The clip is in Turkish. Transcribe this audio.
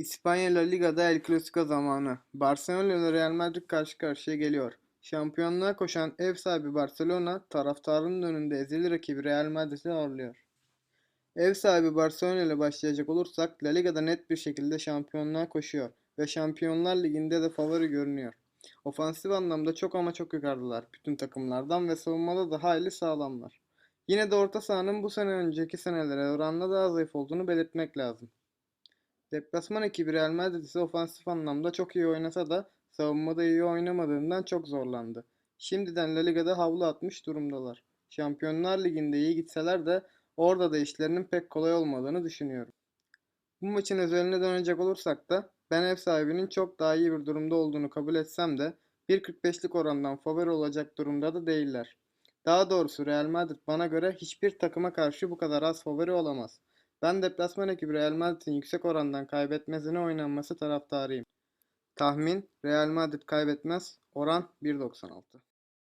İspanya La Liga'da El Clasico zamanı. Barcelona ile Real Madrid karşı karşıya geliyor. Şampiyonluğa koşan ev sahibi Barcelona, taraftarının önünde ezeli rakibi Real Madrid'i ağırlıyor. Ev sahibi Barcelona ile başlayacak olursak La Liga'da net bir şekilde şampiyonluğa koşuyor ve Şampiyonlar Ligi'nde de favori görünüyor. Ofansif anlamda çok ama çok yukarıdalar bütün takımlardan ve savunmada da hayli sağlamlar. Yine de orta sahanın bu sene önceki senelere oranla daha zayıf olduğunu belirtmek lazım. Deplasman ekibi Real Madrid ise ofansif anlamda çok iyi oynasa da savunmada iyi oynamadığından çok zorlandı. Şimdiden La Liga'da havlu atmış durumdalar. Şampiyonlar Ligi'nde iyi gitseler de orada da işlerinin pek kolay olmadığını düşünüyorum. Bu maçın özeline dönecek olursak da ben ev sahibinin çok daha iyi bir durumda olduğunu kabul etsem de 1.45'lik orandan favori olacak durumda da değiller. Daha doğrusu Real Madrid bana göre hiçbir takıma karşı bu kadar az favori olamaz. Ben deplasman ekibi Real Madrid'in yüksek orandan kaybetmesine oynanması taraftarıyım. Tahmin Real Madrid kaybetmez. Oran 1.96.